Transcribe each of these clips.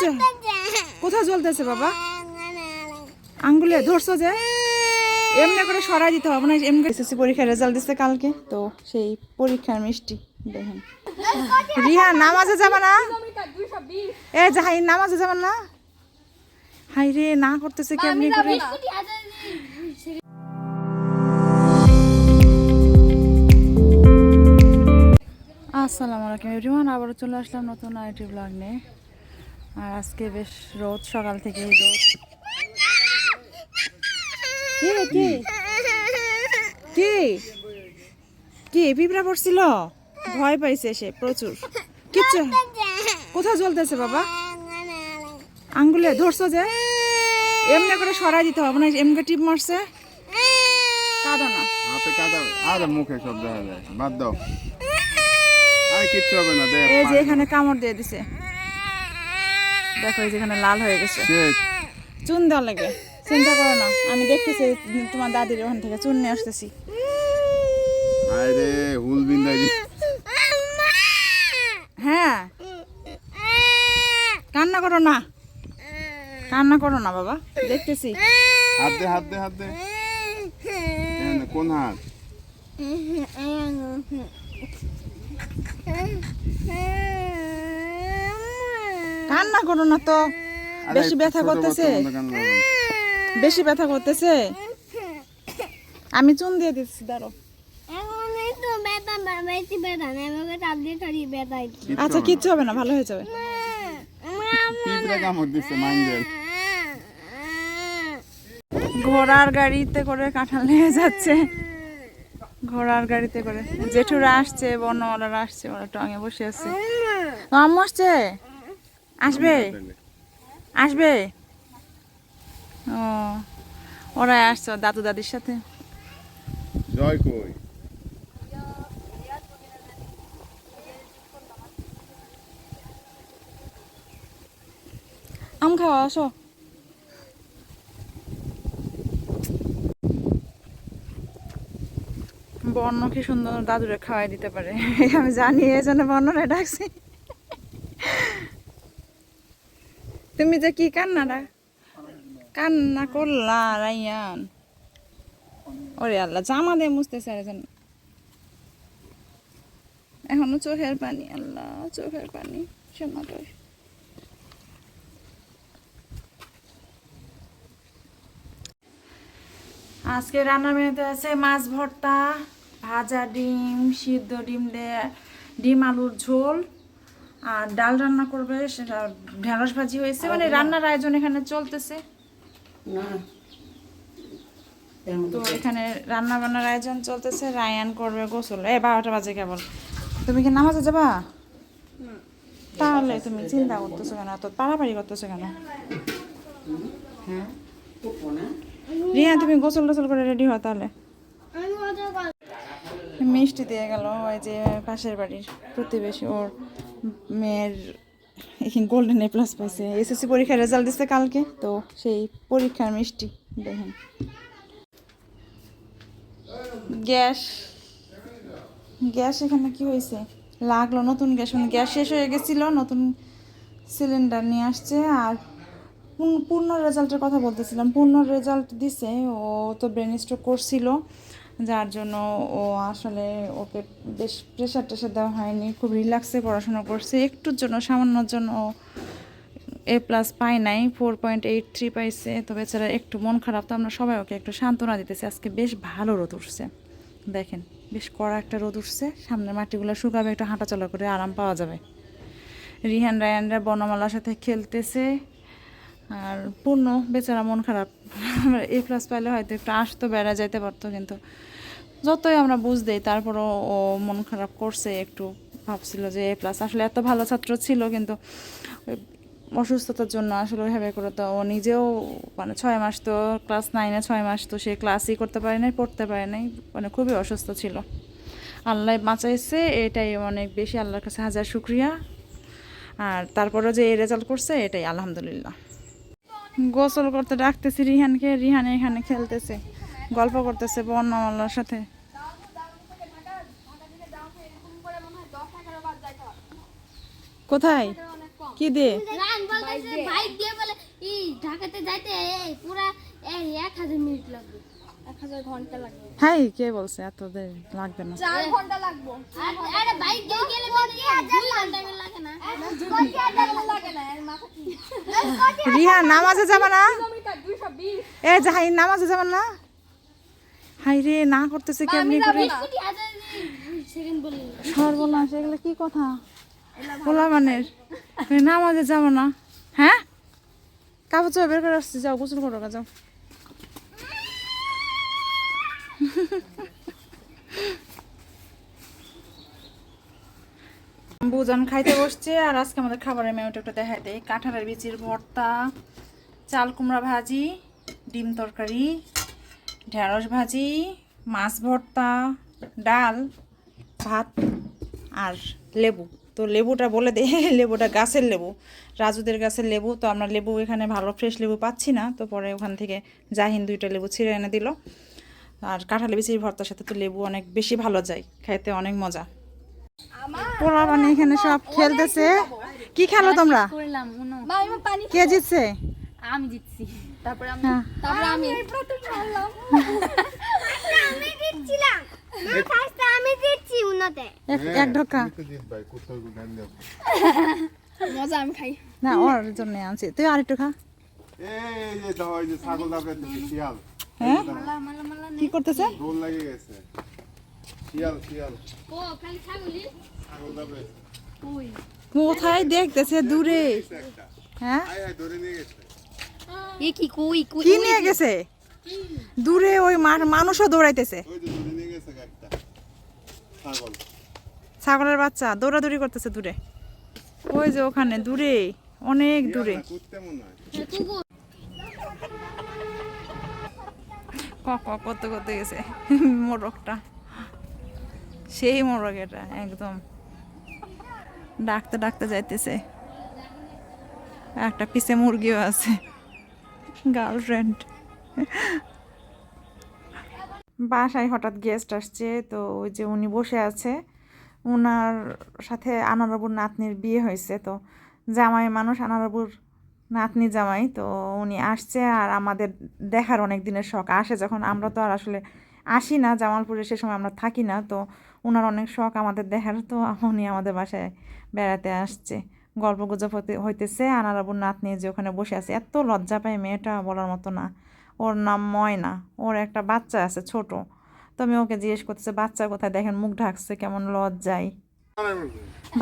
কিচ্ছু কোথায় জ্বলতেছে বাবা? আঙ্গুলে ধরছো যে? এমনি করে সরাই দিতে হবে না এমনি এসএসসি পরীক্ষার রেজাল্ট দিচ্ছে কালকে। তো সেই পরীক্ষার মিষ্টি দেখেন। রিহা নামাজে যাবে না? এ যাহাই নামাজে যাবে না? হাই রে না করতেছে কেমনি করে? আসসালামু আলাইকুম এভরিওয়ান আবারও চলে আসলাম নতুন আইটি ব্লগ নিয়ে। আর আজকে বেশ রোদ সকাল থেকে রোদ। কি কি? কি? কি? পিঁপড়া পড়ছিল? ভয় পাইছে সে প্রচুর। কিচ্ছু কোথায় জ্বলতেছে বাবা? আঙ্গুলে ধরছো যে? এমনি করে সরাই দিতে হবে না এমনি টিপ মারছে? কাঁদো না। হাতে কাদা আর মুখে সব দেখা যায়। বাদ দাও। আর কিচ্ছু হবে না এই যে এখানে কামড় দিয়ে দিছে। দেখো এই যেখানে লাল হয়ে গেছে চুন দেওয়া লাগে চিন্তা করো না আমি দেখতেছি তোমার দাদির ওখান থেকে চুন নিয়ে আসতেছি হুল বিন্দাই হ্যাঁ কান্না করো না কান্না করো না বাবা দেখতেছি হাত দে হাত দে হাত দে কোন হাত কান্না করো না তো। বেশি ব্যথা করতেছে। বেশি ব্যথা করতেছে? আমি চুন দিয়ে দিচ্ছি দাঁড়ো আচ্ছা কিচ্ছু হবে না ভালো হয়ে যাবে। ঘোড়ার গাড়িতে করে কাঁঠাল নিয়ে যাচ্ছে। ঘোড়ার গাড়িতে করে। জেঠুরা আসছে বনওয়ালারা আসছে ওরা টঙে বসে আছে। তো আম্মু আসছে? আসবে? আসবে? ও ওরা আসছো দাদু দাদির সাথে। জয় কই? আম খাওয়া আসো। বর্ণ কি সুন্দর দাদুরে খাওয়াই দিতে পারে। আমি জানি এই জন্য বর্ণরে ডাকছি। তুমি যে কি কান্নাটা কান্না করলা রাইয়ান। ওরে আল্লাহ, জামা দিয়ে মুছতেছে আর যেন এখনও চোখের পানি, আল্লাহ, চোখের পানি সোনাটাই আজকে রান্নার মেনুতে আছে মাছ ভর্তা, ভাজা ডিম, সিদ্ধ ডিম দিয়ে, ডিম আলুর ঝোল। আর ডাল রান্না করবে সেটা ঢেঁড়স ভাজি হয়েছে মানে রান্নার আয়োজন এখানে চলতেছে। তো এখানে রান্না বান্নার আয়োজন চলতেছে রায়ান করবে গোসল। এ বারোটা বাজে কেবল। তুমি কি নামাজে যাবা? তাহলে তুমি চিন্তা করতেছো কেন? তো পাড়াপাড়ি করতেছো কেন? রিয়া তুমি গোসল টোসল করে রেডি হও তাহলে। মিষ্টি দিয়ে গেল ওই যে পাশের বাড়ির প্রতিবেশী ওর। মেয়ের গোল্ডেন এ। প্লাস পাইছে এসএসসি পরীক্ষার রেজাল্ট দিচ্ছে কালকে, তো সেই পরীক্ষার মিষ্টি দেখেন। গ্যাস। গ্যাস এখানে কি হয়েছে? লাগল নতুন গ্যাস মানে গ্যাস শেষ হয়ে গেছিল, নতুন সিলিন্ডার নিয়ে আসছে, আর পূর্ণ রেজাল্টের কথা বলতেছিলাম। পূর্ণ রেজাল্ট দিছে, ও তো ব্রেন স্ট্রোক করছিল। যার জন্য ও আসলে ওকে বেশ প্রেশার টেশার দেওয়া হয়নি, খুব রিল্যাক্সে পড়াশোনা করছে। একটুর জন্য, সামান্যর জন্য ও এ প্লাস পাই নাই ফোর পয়েন্ট এইট থ্রি পাইছে। তো বেচারা একটু মন খারাপ, তো আমরা সবাই ওকে একটু সান্ত্বনা দিতেছি। আজকে বেশ ভালো রোদ উঠছে। দেখেন, বেশ কড়া একটা রোদ উঠছে। সামনের মাটিগুলো শুকাবে, একটু হাঁটাচলা করে আরাম পাওয়া যাবে। রিহান রায়ানরা বনমালার সাথে খেলতেছে। আর পূর্ণ বেচারা মন খারাপ। এ প্লাস পাইলে হয়তো একটু আসতো বেড়া যাইতে পারতো, কিন্তু যতই আমরা বুঝ দেই, তারপরও ও মন খারাপ করছে, একটু ভাবছিল যে এ প্লাস আসলে এত ভালো ছাত্র ছিল কিন্তু অসুস্থতার জন্য আসলে ওইভাবে করে তো ও নিজেও মানে ছয় মাস তো ক্লাস নাইনে ছয় মাস তো সে ক্লাসই করতে পারে নাই, পড়তে পারে নাই মানে খুবই অসুস্থ ছিল। আল্লাহ বাঁচাইছে, এটাই অনেক বেশি আল্লাহর কাছে হাজার শুক্রিয়া। আর তারপরে যে এই রেজাল্ট করছে, এটাই আলহামদুলিল্লাহ। গোসল করতে ডাকতেছি রিহানকে, রিহান এখানে খেলতেছে। গল্প করতেছে বর্ণমালার সাথে। কোথায়? কি দিয়ে? বাইক দিয়ে বলে এই ঢাকাতে যাইতে পুরা এক হাজার মিনিট লাগবে। এক হাজার ঘণ্টা লাগবে। হ্যাঁ কে বলছে? এত দেরি লাগবে না। চার ঘণ্টা লাগবে। আরে বাইক দিয়ে গেলে মানে দুই ঘণ্টা লাগে না। লাগে না এর মাথা কি রিহা নামাজে যাবে না? এ যাই নামাজে যাবে না? হাই রে না করতেছে কেমনি করে? সর্বনাশ এগুলো কি কথা? পোলা মানের। নামাজে যাব না। হ্যাঁ? কাপড় চোপড় বের করে আসছি যাও গোসল করো যাও। বুজন খাইতে বসছে আর আজকে আমাদের খাবারের মেনুটা একটু দেখাই দেয় কাঁঠালের বিচির ভর্তা চাল কুমড়া ভাজি ডিম তরকারি ঢেঁড়স ভাজি মাছ ভর্তা ডাল ভাত আর লেবু। তো লেবুটা বলে দে লেবুটা গাছের লেবু। রাজুদের গাছের লেবু তো আমরা লেবু এখানে ভালো ফ্রেশ লেবু পাচ্ছি না তো পরে ওখান থেকে জাহিন দুইটা লেবু ছিঁড়ে এনে দিল। আর কাঁঠালি বিচির ভর্তার সাথে তো লেবু অনেক বেশি ভালো যায় খাইতে অনেক মজা। পোলা মানে এখানে সব খেলতেছে। কি খেলো তোমরা? কে জিতছে? আমি জিতছি। তারপরে আমি হ্যাঁ। তারপরে আমি প্রথম মারলাম আমি জিতছিলাম ফার্স্ট আমি উন্নতে এক ঢোকা। মজা আমি খাই। না ওর জন্য আনছি। তুই আর একটু খা। এই যে দাও এই যে ছাগল দাবে শিয়াল। হ্যাঁ? মালা মালা মালা কি করতেছে? দোল লাগে গেছে। শিয়াল শিয়াল। ও খালি ছাগলি ছাগল দাবে ওই কোথায় দেখতেছে? দূরে। হ্যাঁ? আয় আয় ধরে নিয়ে গেছে। এ কি কই কই কি নিয়ে গেছে? দূরে ওই মা- মানুষও দৌড়াইতেছে। ছাগলের বাচ্চা দৌড়াদৌড়ি করতেছে দূরে। ওই যে ওখানে দূরে অনেক দূরে। কুত্তে কুকুর ক ক করতে করতে গেছে। মোরগটা। সেই মোরগ এটা একদম। ডাকতে ডাকতে যাইতেছে। একটা পিছে মুরগিও আছে। গার্লফ্রেন্ড। বাসায় হঠাৎ গেস্ট আসছে, তো ওই যে উনি বসে আছে। ওনার সাথে আনারবুর নাতনির বিয়ে হয়েছে, তো জামাই মানুষ, আনারবুর নাতনি জামাই, তো উনি আসছে আর আমাদের দেখার অনেক দিনের শখ। আসে যখন, আমরা তো আর আসলে আসি না, জামালপুরে সে সময় আমরা থাকি না, তো ওনার অনেক শখ আমাদের দেখার, তো উনি আমাদের বাসায় বেড়াতে আসছে। গল্প গুজব হতে হইতেছে। আনারাবুর নাতনি যে ওখানে বসে আছে এত লজ্জা পায় মেয়েটা বলার মতো না। ওর নাম ময়না ওর একটা বাচ্চা আছে ছোট। তো আমি ওকে জিজ্ঞেস করতেছে বাচ্চা কোথায়? দেখেন মুখ ঢাকছে কেমন লজ্জায়।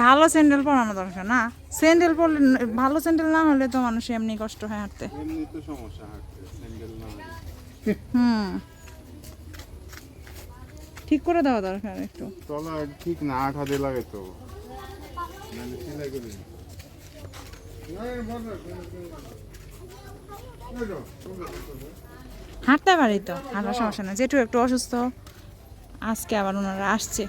ভালো স্যান্ডেল পরানো দরকার না। স্যান্ডেল পরলে ভালো স্যান্ডেল না হলে তো মানুষ এমনি কষ্ট হয় হাঁটতে। হুম। ঠিক করে দেওয়া দরকার একটু। ঠিক না আট হাতে লাগে তো নাহলে সেলাই করে দিই। হাঁটতে পারি তো, হাঁটার সমস্যা নেই। যেটু একটু অসুস্থ, আজকে আবার ওনারা আসছে।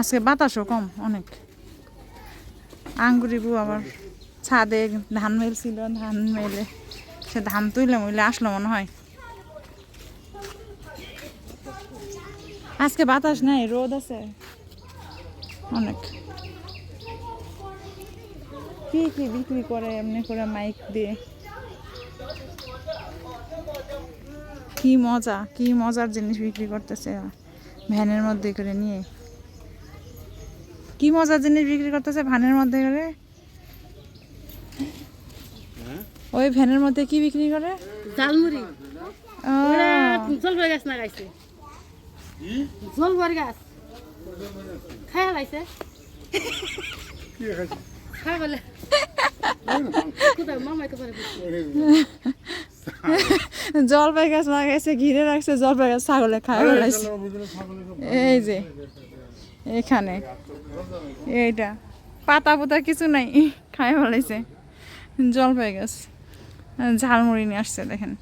আজকে বাতাসও কম, অনেক। আঙ্গুরিবু আবার ছাদে ধান মেল ছিল ধান মেলে। সে ধান তুইলে মইলে আসলো মনে হয়। আজকে বাতাস নাই, রোদ আছে। অনেক। কি কি বিক্রি করে এমনি করে মাইক দিয়ে? কি মজা কি মজার জিনিস বিক্রি করতেছে ভ্যানের মধ্যে করে নিয়ে। কি মজার জিনিস বিক্রি করতেছে ভ্যানের মধ্যে করে? ওই ভ্যানের মধ্যে কি বিক্রি করে? জলপাই গাছ লাগাইছে। জলপাই গাছ। খাই লাইছে। জলপাই গাছ লাগাইছে ঘিরে রাখছে জলপাই গাছ ছাগলে খায় বেড়াইছে এই যে এখানে। এইটা। পাতা পোতা কিছু নাই খায় ফেলাইছে জলপাই গাছ ঝালমুড়ি নিয়ে আসছে দেখেন।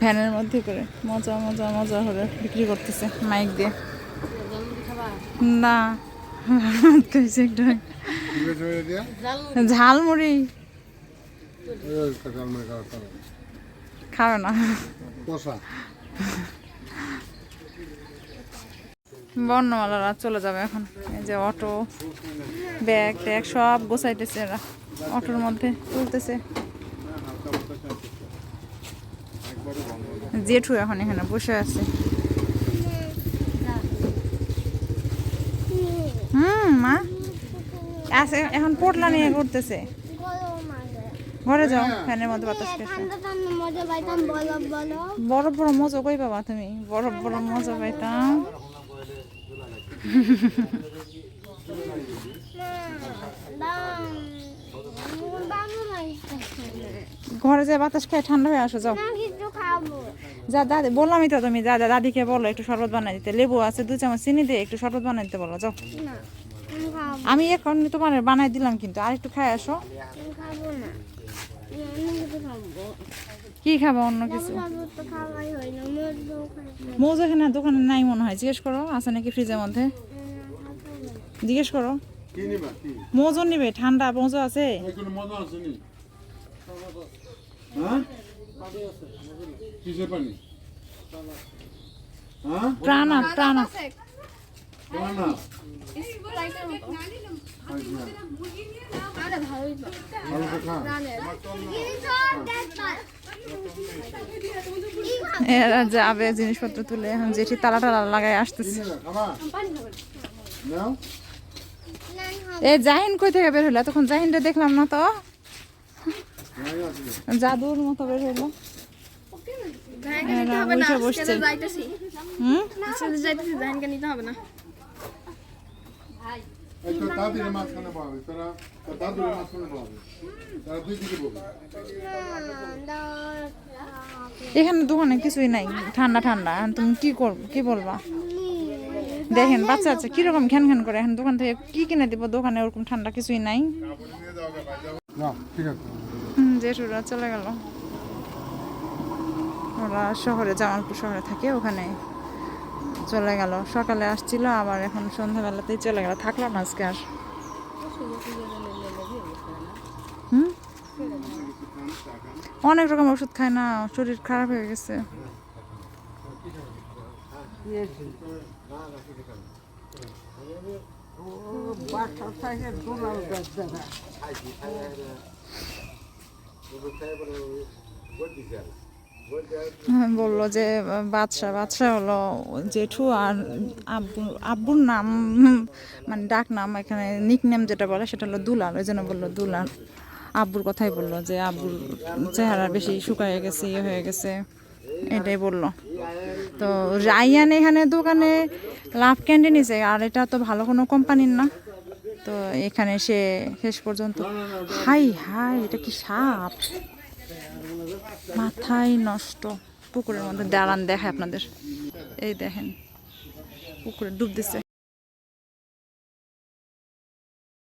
ভ্যানের মধ্যে করে মজা মজা মজা করে বিক্রি করতেছে মাইক দিয়ে। না? ঝালমুড়ি। খাবে না। বর্ণমালারা চলে যাবে এখন। এই যে অটো ব্যাগ ট্যাগ সব গোছাইতেছে এরা। অটোর মধ্যে তুলতেছে। জেঠু এখন এখানে বসে আছে হুম মা আছে এখন পোটলা নিয়ে ঘুরতেছে। ঘরে যাও ফ্যানের মধ্যে বাতাস বলো বড় বড় মজা কই পাবা তুমি? বড় বড় মজা পাইতাম। ঘরে যে বাতাস খেয়ে ঠান্ডা হয়ে আসো যাও। যা দাদি বললামই তো তুমি যা দাদিকে বলো একটু শরবত বানাই দিতে। লেবু আছে দু চামচ চিনি দিয়ে একটু শরবত বানাই দিতে বলো যাও। না। আমি এখন তোমার বানাই দিলাম কিন্তু আর একটু খাই আসো। আমি খাব অন্য কিছু খাব। কি খাব অন্য কিছু? খাব তো খাওয়াই না মজা মৌজ এখানে দোকানে নাই মনে হয় জিজ্ঞেস করো আছে নাকি ফ্রিজের মধ্যে? জিজ্ঞেস করো। কি মৌজও নিবে ঠান্ডা মৌজো আছে? কোনো মজা আছে নি? হ্যাঁ? পানি? হ্যাঁ? প্রাণা না আরে ভালোই তো এরা যাবে জিনিসপত্র তুলে। এখন জেঠি তালা টালা লাগাই আসতেছে। এ জাহিন কই থেকে বের হলো? তখন জাহিনটা দেখলাম না তো। জাদুর মতো বের হলো। বসছে হুম? এই তো দাদির মাঝখানে তারা দাদুর মাঝখানে তারা দুই দিকে বলবে এখানে দোকানে কিছুই নাই ঠান্ডা ঠান্ডা। তুমি কি করব কি বলবা? দেখেন বাচ্চা আছে কীরকম ঘ্যান ঘ্যান করে। এখন দোকান থেকে কি কিনে দিব দোকানে ওরকম ঠান্ডা কিছুই নাই। জেঠুরা চলে গেল। ওরা শহরে জামালপুর শহরে থাকে ওখানে। চলে গেল। সকালে আসছিল, আবার এখন সন্ধ্যাবেলাতেই চলে গেল। থাকল না আজকে আর। অনেক রকম ওষুধ খায় না, শরীর খারাপ হয়ে গেছে। বলল যে বাদশা বাদশা হলো জেঠু আর আব্বু, আব্বুর নাম মানে ডাক নাম এখানে নিক নেম যেটা বলে সেটা হলো দুলাল। ওই জন্য বলল দুলাল। আব্বুর কথাই বলল যে, আব্বুর চেহারা বেশি শুকায় গেছে ইয়ে হয়ে গেছে। এটাই বলল। তো রাইয়ান এখানে দোকানে লাভ ক্যান্ডি নিছে, আর এটা তো ভালো কোনো কোম্পানির না। তো এখানে সে শেষ পর্যন্ত, হাই হাই, এটা কি সাপ? মাথায় নষ্ট। পুকুরের মধ্যে দাঁড়ান দেখায় আপনাদের। এই দেখেন পুকুরে ডুব দিছে।